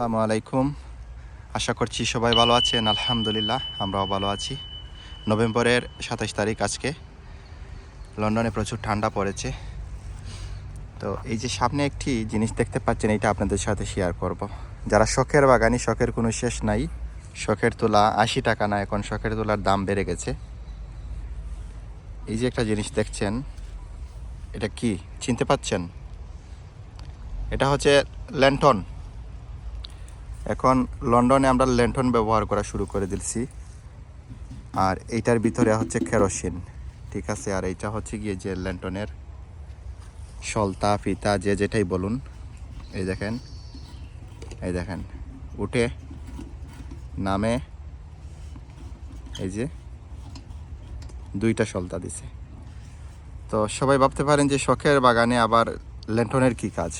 আসসালামু আলাইকুম। আশা করছি সবাই ভালো আছেন, আলহামদুলিল্লাহ, আমরাও ভালো আছি। নভেম্বরের সাতাশ তারিখ আজকে। লন্ডনে প্রচুর ঠান্ডা পড়েছে। তো এই যে সামনে একটি জিনিস দেখতে পাচ্ছেন এটা আপনাদের সাথে শেয়ার করব। যারা শখের বাগানি, শখের কোনো শেষ নাই। শখের তোলা আশি টাকা না, এখন শখের তোলার দাম বেড়ে গেছে। এই যে একটা জিনিস দেখছেন, এটা কি? চিনতে পাচ্ছেন? এটা হচ্ছে ল্যান্টন। এখন লন্ডনে আমরা ল্যান্টন ব্যবহার করা শুরু করে দিচ্ছি আর এইটার ভিতরে হচ্ছে কেরোসিন, ঠিক আছে? আর এইটা হচ্ছে গিয়ে যে ল্যান্টনের সলতা, ফিতা, যে যেটাই বলুন। এই দেখেন এই দেখেন, উঠে, নামে, এই যে দুইটা সলতা দিছে। তো সবাই ভাবতে পারেন যে শখের বাগানে আবার ল্যান্টনের কি কাজ?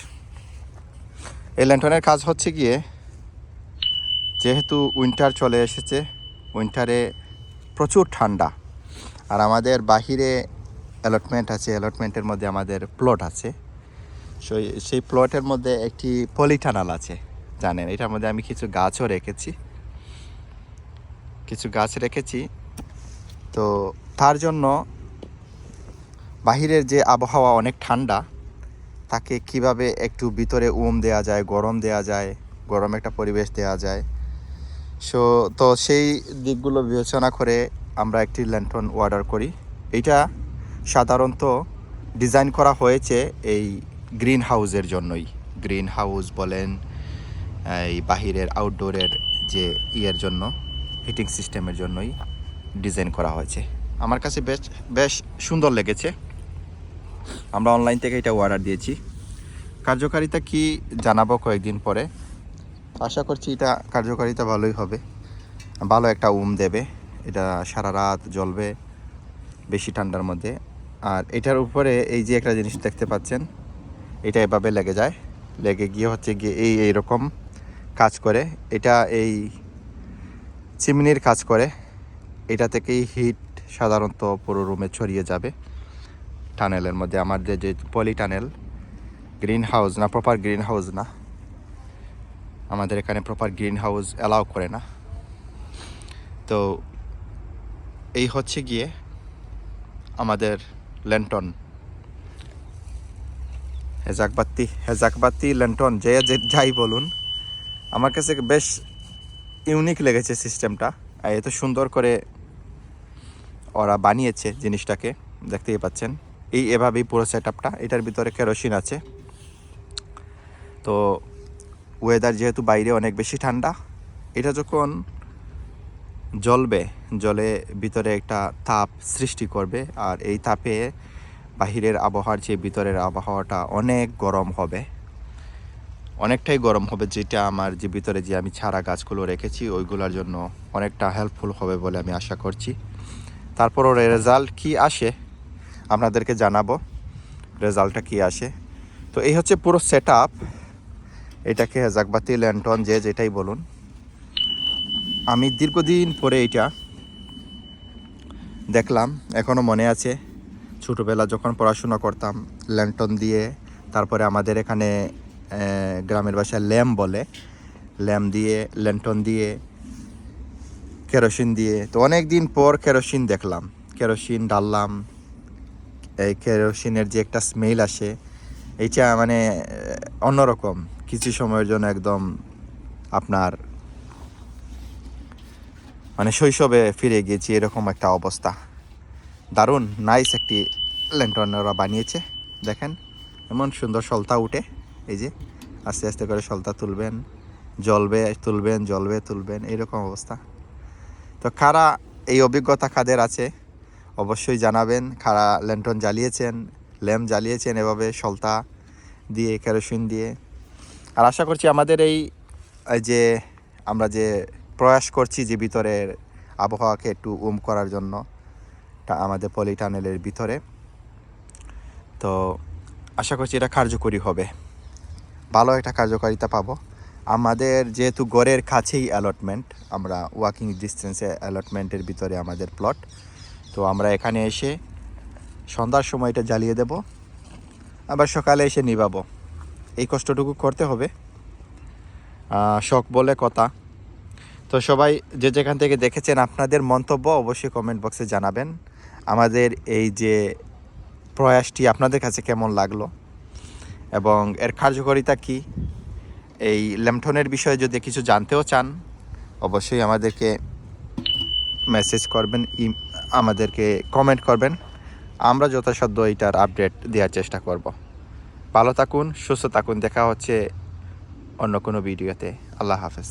এই ল্যান্টনের কাজ হচ্ছে গিয়ে যেহেতু উইন্টার চলে এসেছে উইন্টারে প্রচুর ঠান্ডা। আর আমাদের বাহিরে অ্যালটমেন্ট আছে অ্যালটমেন্টের মধ্যে আমাদের প্লট আছে। সেই সেই প্লটের মধ্যে একটি পলিটানাল আছে, জানেন? এটার মধ্যে আমি কিছু গাছও রেখেছি। কিছু গাছ রেখেছি। তো, তার জন্য বাহিরের যে আবহাওয়া অনেক ঠান্ডা, তাকে কীভাবে একটু ভিতরে উম দেওয়া যায়, গরম দেওয়া যায়, গরম একটা পরিবেশ দেওয়া যায় সো তো সেই দিকগুলো বিবেচনা করে আমরা একটি ল্যান্টন অর্ডার করি। এটা সাধারণত ডিজাইন করা হয়েছে এই গ্রিন হাউসের জন্যই। গ্রিন হাউস বলেন, এই বাহিরের আউটডোরের যে ইয়ের জন্য হিটিং সিস্টেমের জন্যই ডিজাইন করা হয়েছে। আমার কাছে বেশ বেশ সুন্দর লেগেছে। আমরা অনলাইন থেকে এটা অর্ডার দিয়েছি। কার্যকারিতা কি জানাব কয়েকদিন পরে। আশা করছি এটা কার্যকারিতা ভালোই হবে। ভালো একটা উম দেবে। এটা সারা রাত জ্বলবে বেশি ঠান্ডার মধ্যে। আর এটার উপরে এই যে একটা জিনিস দেখতে পাচ্ছেন, এটা এভাবে লেগে যায়। লেগে গিয়ে হচ্ছে গিয়ে এই এইরকম কাজ করে। এটা এই চিমনির কাজ করে। এটা থেকেই হিট সাধারণত পুরো রুমে ছড়িয়ে যাবে টানেলের মধ্যে। আমাদের যে পলি টানেল গ্রিন হাউস না, প্রপার গ্রিন হাউস না। আমাদের এখানে প্রপার গ্রিন হাউস অ্যালাউ করে না। তো এই হচ্ছে গিয়ে আমাদের ল্যান্টন হেজাকবাতি হেজাকবাতি ল্যান্টন যে যাই বলুন। আমার কাছে বেশ ইউনিক লেগেছে সিস্টেমটা আর এত সুন্দর করে ওরা বানিয়েছে জিনিসটাকে, দেখতেই পাচ্ছেন। এই এভাবেই পুরো সেট আপটা এটার ভিতরে কেরোসিন আছে। তো ওয়েদার যেহেতু বাইরে অনেক বেশি ঠান্ডা, এটা যখন জ্বলবে জলে ভিতরে একটা তাপ সৃষ্টি করবে আর এই তাপে বাহিরের আবহাওয়ার যে ভিতরের আবহাওয়াটা অনেক গরম হবে। অনেকটাই গরম হবে যেটা আমার যে ভিতরে যে আমি ছাড়া গাছগুলো রেখেছি, ওইগুলোর জন্য অনেকটা হেল্পফুল হবে বলে আমি আশা করছি। তারপর ওর রেজাল্ট কি আসে আপনাদেরকে জানাব রেজাল্টটা কি আসে? তো এই হচ্ছে পুরো সেট এটাকে জাকবাতি ল্যান্টন, যে যেটাই বলুন। আমি দীর্ঘদিন পরে এটা দেখলাম এখনও মনে আছে। ছোটোবেলা যখন পড়াশোনা করতাম, ল্যান্টন দিয়ে, তারপরে আমাদের এখানে গ্রামের ভাষায় ল্যাম্প বলে। ল্যাম্প দিয়ে, ল্যান্টন দিয়ে, কেরোসিন দিয়ে। তো অনেক দিন পর কেরোসিন দেখলাম। কেরোসিন ডাললাম এই কেরোসিনের যে একটা স্মেল আসে, এইটা মানে অন্যরকম। কিছু সময়ের জন্য একদম আপনার মানে শৈশবে ফিরে গিয়েছি, এরকম একটা অবস্থা। দারুণ নাইস একটি ল্যান্টন ওরা বানিয়েছে, দেখেন। এমন সুন্দর সলতা উঠে, এই যে, আস্তে আস্তে করে সলতা তুলবেন জলবে তুলবেন জলবে তুলবেন, এরকম অবস্থা। তো কারা এই অভিজ্ঞতা কাদের আছে, অবশ্যই জানাবেন। কারা ল্যান্টন জ্বালিয়েছেন ল্যাম্প জ্বালিয়েছেন এভাবে সলতা দিয়ে কেরোসিন দিয়ে আর আশা করছি আমাদের এই যে আমরা যে প্রয়াস করছি যে ভিতরের আবহাওয়াকে একটু উম করার জন্য আমাদের পলিটানেলের ভিতরে। তো আশা করছি এটা কার্যকরী হবে। ভালো একটা কার্যকারিতা পাবো। আমাদের যেহেতু গড়ের কাছেই অ্যালটমেন্ট আমরা ওয়াকিং ডিস্টেন্সে অ্যালটমেন্টের ভিতরে আমাদের প্লট তো আমরা এখানে এসে সন্ধ্যার সময় এটা জ্বালিয়ে দেব। আবার সকালে এসে নিবাবো এই কষ্টটুকু করতে হবে। শখ বলে কথা। তো সবাই যে যেখান থেকে দেখেছেন আপনাদের মন্তব্য অবশ্যই কমেন্ট বক্সে জানাবেন। আমাদের এই যে প্রয়াসটি আপনাদের কাছে কেমন লাগল? এবং এর কার্যকারিতা কি? এই ল্যামটনের বিষয়ে যদি কিছু জানতেও চান, অবশ্যই আমাদেরকে মেসেজ করবেন আমাদেরকে কমেন্ট করবেন। আমরা যথাসাধ্য এটার আপডেট দেওয়ার চেষ্টা করব। ভালো থাকুন সুস্থ থাকুন। দেখা হচ্ছে অন্য কোনো ভিডিওতে। আল্লাহ হাফেজ।